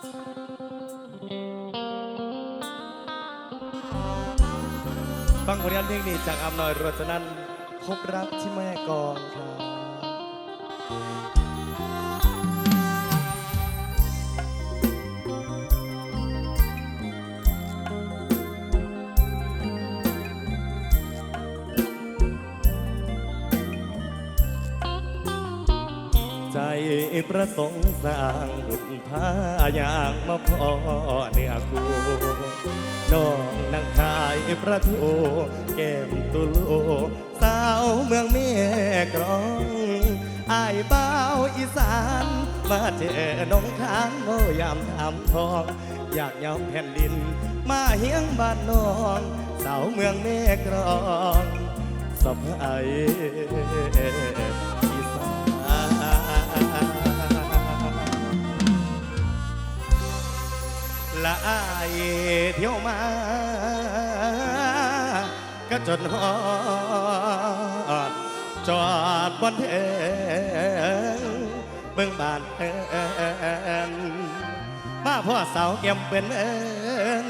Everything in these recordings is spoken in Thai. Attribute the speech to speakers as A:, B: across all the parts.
A: ฟังผลงานเพลงนี้จากอำนอยรจนันพบรักที่แม่กองครับ ใจประสงค์สร้างบุญพายางมาพอเนื้อกูน้องนางชายประทูแก้มตุลูสาวเมืองเมียกรองอายเบ้าอีสาน มาเจอน้องค้างโมยามทำทอง อยากยอมแผ่นดิน มาเฮียงบ้านน้องสาวเมืองเมกรองสบาย ละอายเที่ยวมา ก็จนฮอดจอดบนเทงเบิ่งบานเอินมาพ่อสาวเก็มเป็นเอิน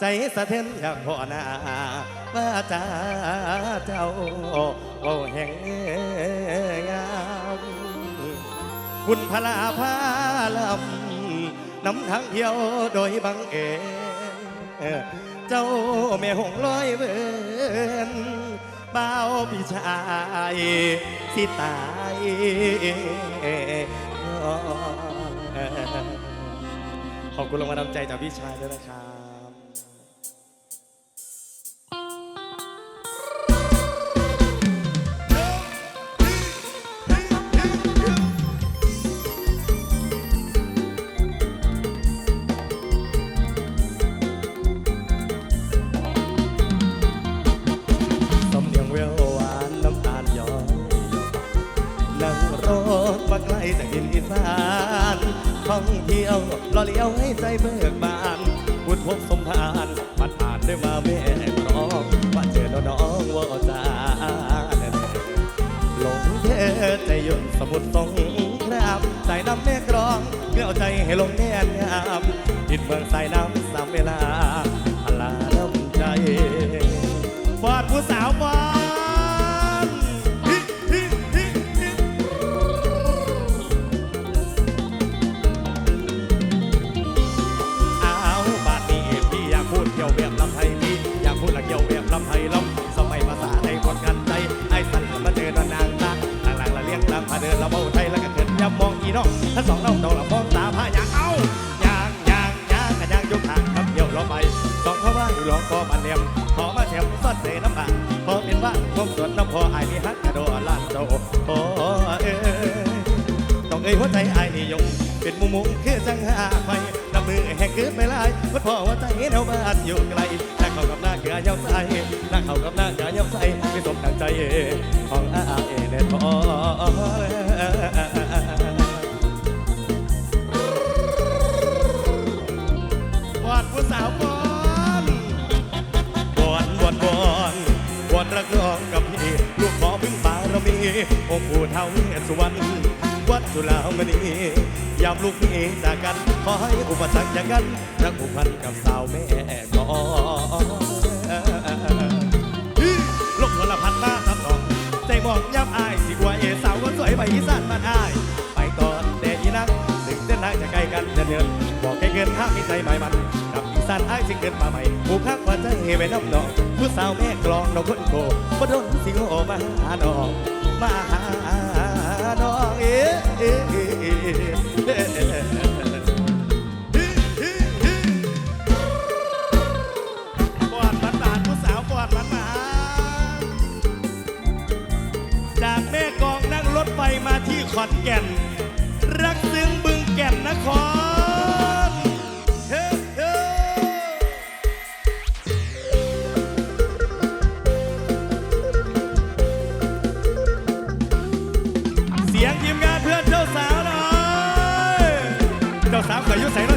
A: ใจสะเทือนอยากพ่อหน้าว่าจ้าเจ้าโอ้แห่งงามคุณพลาพาลำ นำทางเที่ยวโดยบังเอิญเจ้าแม่หงลอยเวินบ้าพี่ชายที่ตายขอบคุณรางวัลน้ำใจจากพี่ชายด้วยนะครับ เที่ยวรอเลี้ยวให้ใจเบิกบานบุญพบสมพานมัดผ่านได้มาแม่กรองว่าเจอน้องว่าจาหลงเธอใจยนสมุดสงครามใจน้ำแม่กรองเกลียวใจให้ลงแน่นงามทิดเมืองสายน้ำสามเวลา เลี้ยงตาเดินเราเบาไทยแล้วก็เกิดยำมองอีน้องทั้งสองเราดองเรามองตาผ้าอยางเอายางยางยางกันยางยกทางครับเดี่ยวเราไปสองเขาว่าอยู่ลองก็บันเนียมขอมาแถมซอดเสน้ำบานพอเป็นว่านผมสวนน้ำพอไอ้มีฮักกระโดดลานโตโอ้เอ้ยต้องเอ้ยหัวใจไอ้ยนิยมเป็นมุมมุงคือจังหาไป มือแห้งคืนไปลายวัดพ่อว่าใจแนวบ้านอยู่ไกลหน้าเข้ากับหน้าเกลือยำใสหน้าเข้ากับหน้าเกลือยำใสไม่สมดังใจของอายเน็ตพอวอนผู้สาววอนวอนวอนวอนวอนรักร้องกับพี่ลูกขอพึ่งบารมีองค์ปู่เท่าเวสสุวรรณ วัดจุฬามณียามลูกพี่จากกัน ขอให้อุปสรรคอย่างกันรักผูกพันกับสาวแม่ก่อนลกนละพันมาทำนองใจมองย้ำอายสิกว่าเอสาวก็สวยไปอีสานบ้านอาย ไปก่อนแต่อีนักถึงเส้นทางจะไกลกันเนินบอกให้เกินห้ามมีใจหมายมันกับอีสานอายสิเกินมาใหม่ผูกพักว่าใจไปน้ำนองผู้สาวแม่กลองน้องคนโกบ่โดนสิโอมาหาน้องมาหา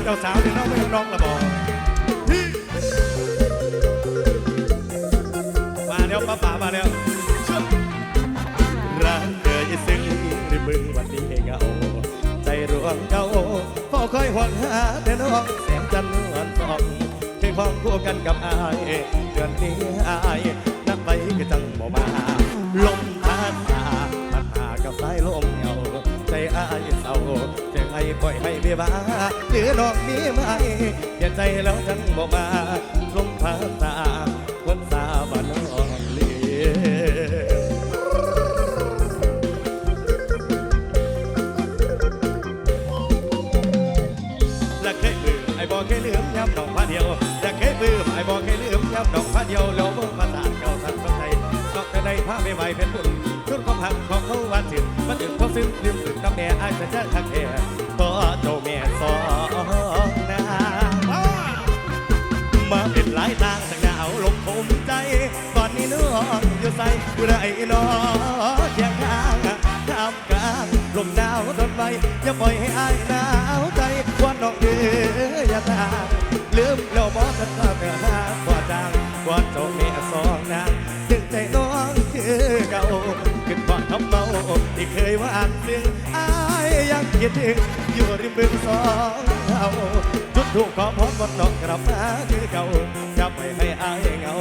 A: จ้าสาวถึงน้องไม่ร้องระบอกมาเดี๋ยวป้าป๋ามาเดี๋ยวรักเธอยิ่ซึ้งในบึงวันนี้เหงาใจรวงเก่าเฝ้าคอยห่วงหาแต่น้องแสงจันทร์นวลส่องเคยพ้องคู่กันกับอายเดือนนี้อายนับไปก็จังบ่มาลมพัดมาพัดมากับสายลม อ้ปล่อยให้เบียบาหรือน้องมีไหมเปลี่ยนใจแล้วจังบ่มาลมพัดมาวันสาบานน้องเลียและเคยลืมไอ้บอกเคยลืมย้ำดอกผ้าเดียวและเคยลืมไอ้บอกเคยลืมย้ำดอกผ้าเดียวแล้วมื่มาสาเก่าสันสันใจนอกจากในผ้าไม่ไหวเป็นบุญชุดของหักของเขาวันสินมาถึงเขาซึ้งลืมสึกน้ำแม่อายจะจะทักแค่ จ้าแม่สองนามาเป็นหลายทางสักดาวลงผมใจ ตอนนี้น้องอยู่ใส่ไรน้องเคียงข้างท่ามกลางลมหนาวทนไว้อย่าปล่อยให้อายนาายยังคิอยู่ริมบึงสองเอาจุดถูกขอพรวันน้องกลับมาคือเก่าจะไม่ให้อายเงา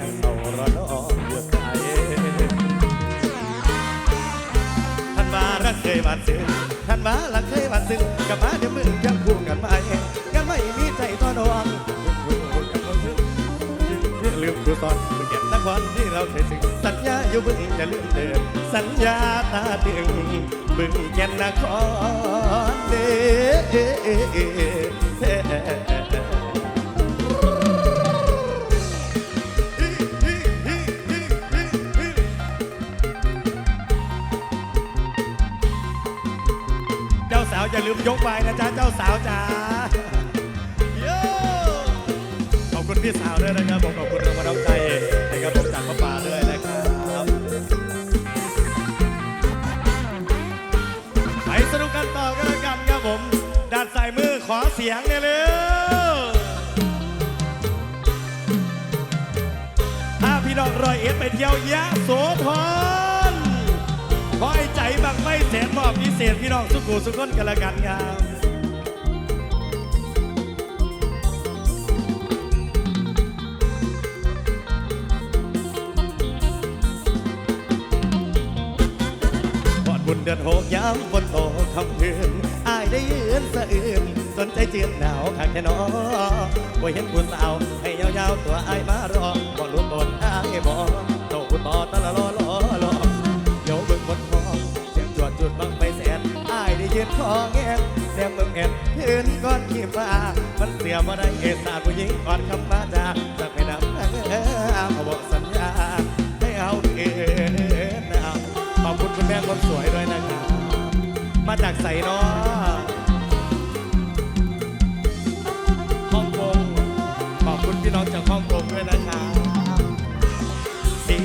A: นั่งเอาระนองอยู่ใจท่านมารักเคยหวานซึ้งท่านมารักเคยหวานซึ้งกับมาเดี๋ยวมึงยังคู่กันไปกันไม่มีใจต่อน้องลืมครูสอนเก็บนัก วันที่เราเคยสึกสัญญาอยู่บึงจะลืมเดิมสัญญาตาตึงบึงแก่นนครเด้เจ้าสาวอย่าลืมยกไปนะจ๊ะเจ้าสาวจ๋าโยขอบคุณพี่สาวด้วยนะครับผมขอบคุณรางวัลน้ำใจ สียงเนี่ยเร็วถ้าพี่น้องรอยเอ็ดไปเที่ยวยะโสธรขอให้ใจบังไม่แสนมอบพิเศษพี่น้องสุขุสุขคนกันละกันครับบุญเดือนหกยามฝนตกคำคืนอา ใจเจียนหนาวข้างแค่นอบ่เห็นผู้สาวให้ยาวๆตัวไอายมารอบ่รู้ตนอายบ่โตกูต่อตะละลอลอลอเดี๋ยวเบิ่งบนห้องเสียงจวดจุดบังไฟแสนอายได้ยืนคอแงนแซมเบิ่งแอนพื้นก้อนขี้ฟ้ามันเสียบ่ได้เอสาผู้หญิงก่อนคำมาจาจากไม่นำมาบอกสัญญาให้เอาเกินเอาขอบคุณคุณแม่คนสวยด้วยนะครับมาจากใสเนาะ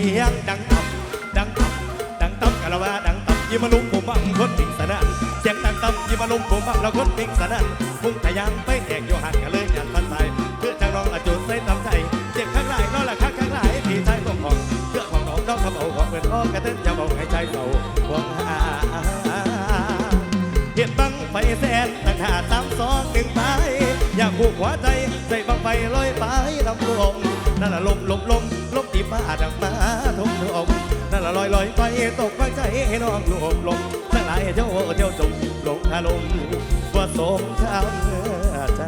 A: สียงดังต่ำดังต่ำดังต่ำกะละวาดังต่ำยิมาลุงผมบังคนปิงสนั่นเสียงดังต่ำยิมาลุงผมบังแล้วคนปิงสนั่นพุ่งทะยานไปแหกอยู่ห่างกันเลยอย่างทันใจเพื่อจะน้องอาจุนใส่ตำใจเจ็บข้างไหลนองละข้างข้างไหล่พี่ชายต้องของเพื่อของน้องน้องทำเอาของเพื่อนพ่อกระเต้นจะบอกให้ใจเราหวงหาเห็นบังไฟแสนตั้งหาสามสองหนึ่งไปอยากผูกหัวใจใส่บังไฟลอยไปลำลมนั่นละลมลมลม ลมที่ฟ้าดังมาทุ่มลมนั่นละลอยลอยไปตกฟังใจให้น้องลมลมทั้งหลายเจ้าเจ้าจมลงคาลมว่าสมทำจ้า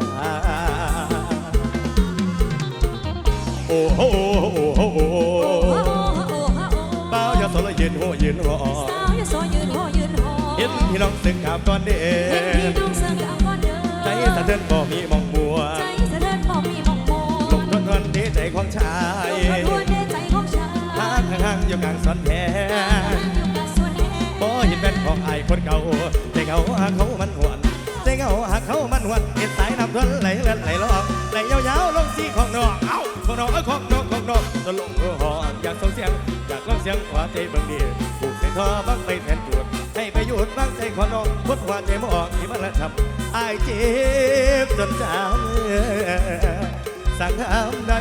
A: โอ้โหโอ้โหโอ้โห
B: โอ้โหโอ้โหโอ้โห
A: เป้าอย่าสนยืนหัวยืนหัว
B: สาวอย่าโซยืนหอยืนหอ
A: เห็นพี่น้องสึกกับก่อนเด้
B: เห็นพี่น้องเสือกเอาก่อนเด้อ
A: ใจสะเทือนบ่มีมองมัว
B: ใจสะเทือนบ่มีมองมัว
A: ลงทนทนที่ใจของชา
B: อยู่
A: กลางสวนแห
B: อยู่กับส่วน
A: บ่เห็นเป็นของไอ้คนเก่าใจเขาหาเขามันหวนใจเขาหาเขามันหวนเห็นสายน้ำทวนไหลเลือนไหลลองไหลยาวๆลงสีของนอกเอ้าของนอกเอ้ยของนอกของนอกตลงหัวหออยากส่งเสียงอยากร้องเสียงหัวใจเบิ่งดีผูกเส้นทอบังไปแทนจุดให้ไปหยุดบังใจของนอกพุทหัวใจมออกที่มันละทำไอ้เจ็บจนจำสั่งทำได้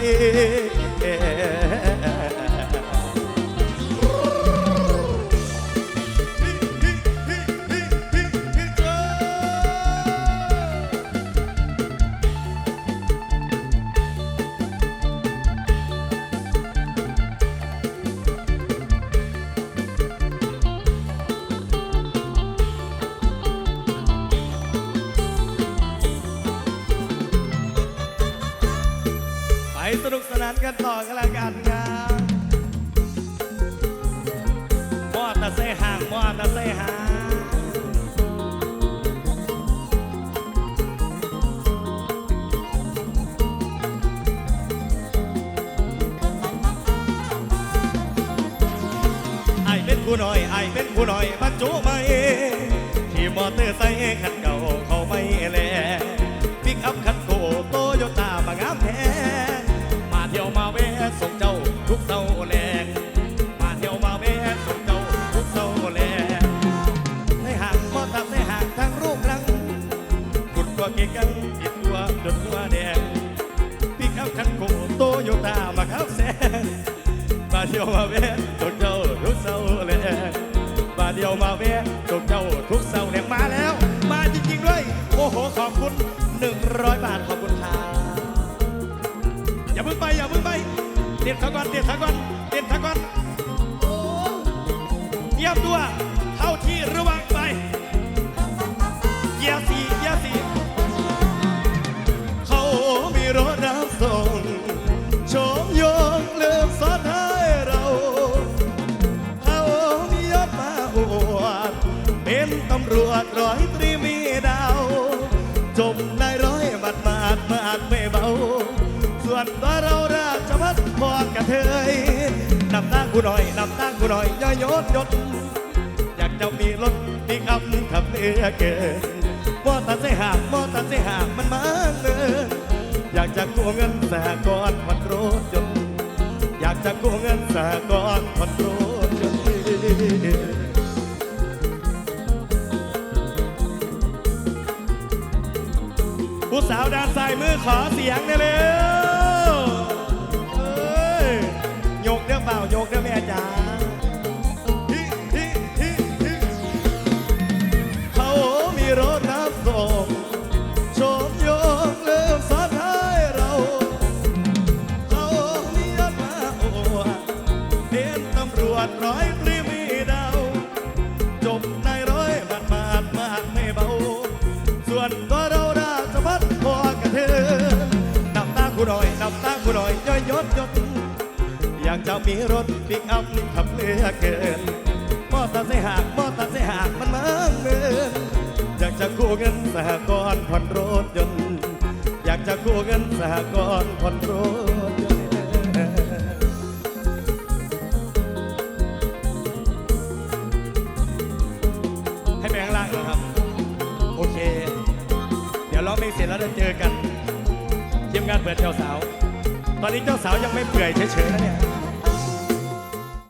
A: อยบรรจุไม่ขี่มอเตอร์ไซค์คัน อย่าเพิ่งไปอย่าเพิ่งไปเด็ดสักก่อนเด็ดสักก่อนเด็ดสักก่อนโอ้เยียมตัวเข้าที่ระวังไปเกียสีเกียสีเขามีรถรับส่งชมยงเลือกซ้อนให้เราเขามียศมาอวดเป็นตำรวจร้อยตรี ยอยายศยศอยากจะมีรถปิกอัพขับเรือเกินมอตอร์ไซค์ห่างมอตอร์ไซค์ห่ามันมาเนินอยากจะกู้เงินสหกรณ์ผ่อนรถยนต์อยากจะกู้เงินสหกรณ์ผ่อนรถยนต์ผู้สาวด้านซ้ายมือขอเสียงได้เลยามีรถปิกอัพขับเรือเกินมอตอร์ไซค์ห่างมอตอร์ไซค์ห่างมันมาเงินอยากจะกู้เงินสหกรณ์ผ่อนรถยนต์อยากจะกู้เงินสหกรณ์ผ่อนรถยนต์ให้ไปข้างล่างเหรอครับ โอเค เดี๋ยวร้องเพลงเสร็จแล้วจะเจอกันทีมงานเปิดเจ้าสาว ตอนนี้เจ้าสาวยังไม่เปื่อยเฉยๆนะเนี่ย